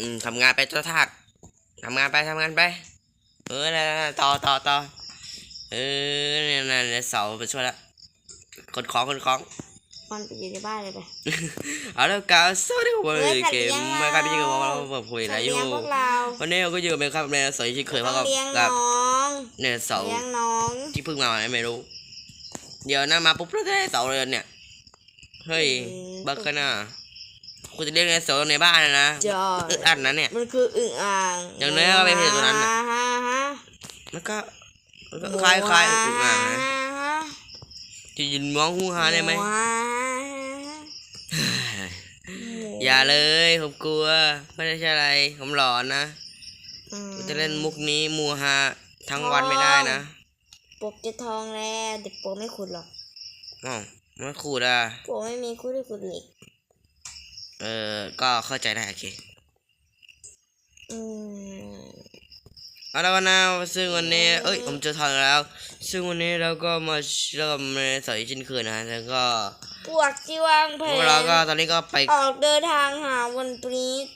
อืมทำงานไปเจ้าทาสทำงานไปทำงานไป เออนั่นๆๆต่อต่อต่อเออเนี่ยนั่นเนี่ยเสาไปช่วยละคนของคนของมันไปอยู่ในบ้านเลยไปเอาแล้วกาวสวัสดีครับวันเฮ้ยนี้เกมสัตว์เลี้ยงไม่ครับพี่เกมเราเราเปิดคุยอะไรอยู่เลี้ยงพวกเราวันนี้เราก็อยู่เป็นครับในสอยที่เคยต้มาองกับเลี้ยงกับน้องเนี่ยเสาเลี้ยงน้องที่เพิ่งมาไม่รู้ เดี๋ยวนะมาปุ๊บแล้วก็ได้เสาเลยเนี่ยเฮ้ยบักขนากูจะเรียกในเสาในบ้านนะนะจออึดอัดนะเนี่ย มันคืออึ่งอ่าง อย่างน้อยก็ไปเห็นตัวนั้นน่ะฮะฮะมันก็มันก็คล้ายคล้ายอึ่งอ่างนะฮะจะยินมองหูหาได้ไหมวาอย่าเลยผมกลัว ไม่ได้ใช่อะไร ผมหลอนนะอืมผมจะเล่นมุกนี้มูฮาทั้งวันไม่ได้นะปกจะทองแล้วแต่ปกไม่ขุดหรอกอ๋อมันขูดอะปกไม่มีขุดที่ขุดเหล็ก เออ ก็เข้าใจได้โอเคอืมเอาแล้วกันนะซึ่งวันนี้ เอ้ย ผมเจอทองแล้ว ซึ่งวันนี้เราก็มาเริ่มในสอยเช่นเคยนะแล้วก็พวกที่วางแผพวกนเราก็ตอนนี้ก็ไปออกเดินทางหาวันปรีด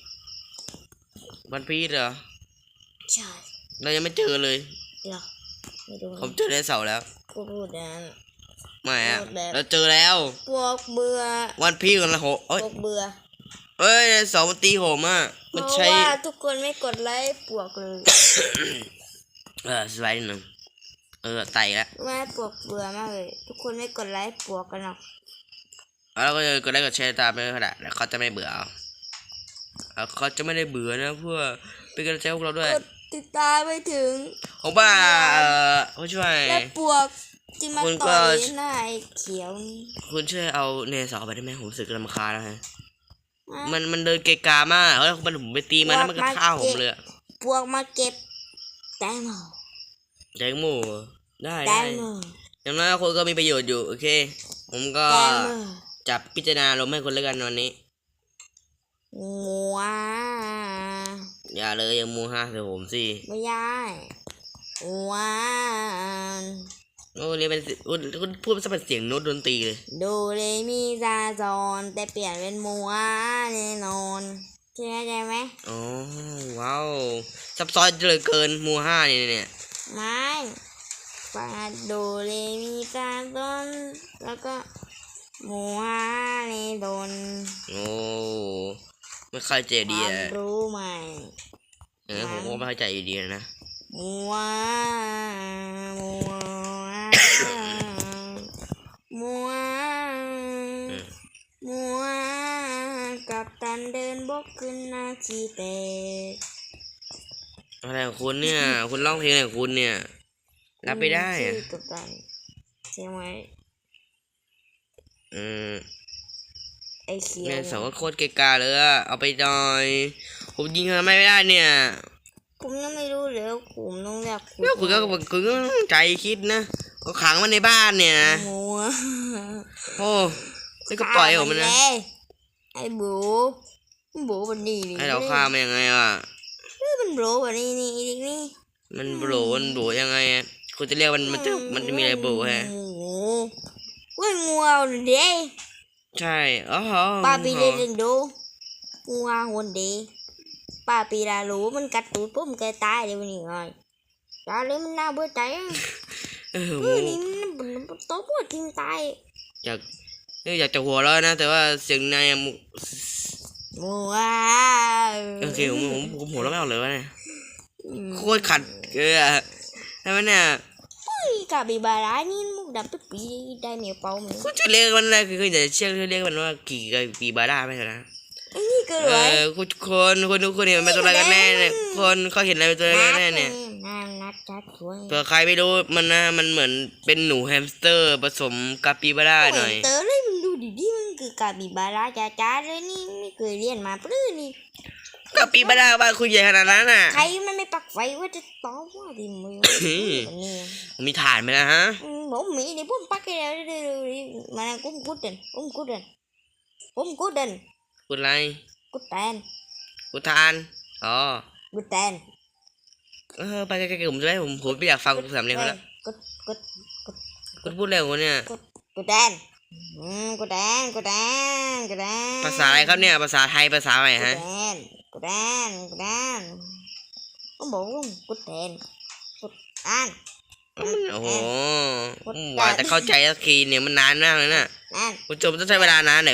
วันพีชเหรอ ใช่เรายังไม่เจอเลย เหรอไม่รู้ผมเจอในเสาร์แล้ว กูพูดนะไม่อะโคตรแบบเราเจอแล้ว พวกเบื่อวันพีชกันละโหเอ้ยพวกเบื่อ เอ้ยเสามันตีโหมอะเพมันราะใช้ ว่าทุกคนไม่กดไลค์ปวกเลย เออสไลด์หนึ่งเออไต่แล้วแม่ปวกเบื่อมากเลย ทุกคนไม่กดไลค์ปวกกันหรอกแล้วเราก็จะกดไลค์กดแชร์ตามไปขนาดแล้วเขาจะไม่เบื่อเอาเอาเขาจะไม่ได้เบื่อนะเพื่อเป็นกำลังใจให้พวกเราด้วยกดติดตามไปถึง ผมว่าเออผู้ช่วย และปวกที่มาคุณก็ ต่อยหน้าไอ้เขียวนี่คุณช่วยเอาเนสออกไปได้ไหมผมรู้สึกรำคาญแล้วฮะฮะ มันมันเดินเกะกามากแล้วมันผมไปตีมันแล้วมันก็ฆ่าผมเลยอะปวกมาเก็บแตงโมแจงหมูได้แตได้งโมอย่างน้อยคนก็มีประโยชน์อยู่โอเค ผมก็แตงโมจับพิจารณาลมณ์ให้คนแล้วกันวันนี้งัวอย่าเลยอย่ามูฮาใส่ผมสิไม่ได้ว้าน โอ้เรียนเป็นเสียคุณคุณพูดเป็นเสียงโน้ตดนตรีเลยดูเรมีซาซอนแต่เปลี่ยนเป็นมัวแน่นอนเข้าใจไหมอ๋อว้าวซับซ้อนเหลือเกินมูห้านี่เนี่ยไม่ปาดูเรมีซาซอนแล้วก็มัวแน่นอนโอ้ไม่เข้าใจคดีวามอะรู้ใหม่เออผมก็ไม่เข้าใจดีนะมัวมัว มัวมัวกับตันเดินบกขึ้นหน้าชีเตกอะไรของคุณเนี่ย คุณร้องเพลงอะไรของคุณเนี่ย รับไม่ได้อะชื่อกับตันใช่ไหมอืมไอ้เขียวเนี่ยสองก็โคตรเกะกาเลยอะเอาไปหน่อยผมยิงทำไมไม่ได้เนี่ยผมยังไม่รู้เลยว่าผมต้องเรียกแล้วคุณก็คุณก็ใจคิดนะ ก็ขังมันในบ้านเนี่ยนะมัวโอ้แล้วก็ปล่อยผมมันนะฆ่าเลยไอ้บูบูบันนี่นี่ให้เราฆ่ามันยังไงอะเฮ้ยมันบูบันนี่นี่อีกนี่มันโบรมันโบรยังไงอะคุณจะเรียกมันมันจะมันจะมีอะไรโบรฮะโอ้โหเว้ยงัวเอาเด้ใช่อ๋อป้าปีเล่นดูงัวหนเด้ป้าปีดารู้มันกัดตูดปุ๊บมันก็ตายเลยวันนี้ไงตายเลยมันน่าเบื่อใจอะ เออเออนี่มันมันโต๊ะปวดทิ้งตายอยากเอออยากจะหัวเราะนะ แต่ว่าเสียงนายอะมุงัวโอเคผมผมผมหัวเราะไม่ออกเลยวะเนี่ยอืมโคตรขัดเกลือใช่ไหมเนี่ยเฮ้ยกาบิบารานี่มุกดำปิ๊บปีได้เหนียวเปล่าไหมคุณจะเรียกมันอะไรคือจะเชื่อเรียกมันว่ากี่กับปีบาร่าไม่ใช่นะ ไอ้นี่ก็เอรวยอคุณคนคุณทุกคนเห็นมันเป็นตัวอะไรกันแน่เนี่ยคนเขาเห็นอะไรเป็นตัวอะไรกันแน่เนี่ยน้ำนัดจัดสวยเผื่อใครไม่รู้มันนะมันเหมือนเป็นหนูแฮมสเตอร์ผสมกับปีบาร่าหน่อย เตอเลยมึงดูดิดิมันคือกาบิบาราจ้าจ้าเลยนี่ไม่เคยเรียนมาปลื้นี่กับปีบาร่าบ้านคุณใหญ่ขนาดนั้นน่ะ ใครมันไม่ปักไฟว่าจะตอบว่าดิมึงวันนี้ผมมีฐานไหมนะฮะ อืมผมมีนี่ผมปักให้แล้วเดี๋ยวๆๆมานั่งกุ้มกุดเดินกุ้มกุดเดินกุ้มกุดเดินคุณอะไร กุดแตนคุณทาน อ๋อกุดแตนเออไปไกลๆผมจะได้ผมผมไม่อยากฟังสำเนียงเขาแล้วกุดกุดกุดคุณพูดอะไรของคุณเนี่ยกุดกุดแตนอืมกูแดนกูแดนกูแดนภาษาอะไรครับเนี่ย ภาษาไทยภาษาอะไรกูฮะแดนกูแดนกูแดนก็บอกว่ากูแดนกูอ่านโอ้โหกว่าจะเข้าใจสักทีเนี่ยมันนานมากเลยนะนั่นคุณผู้ชมต้องใช้เวลานานหน่อย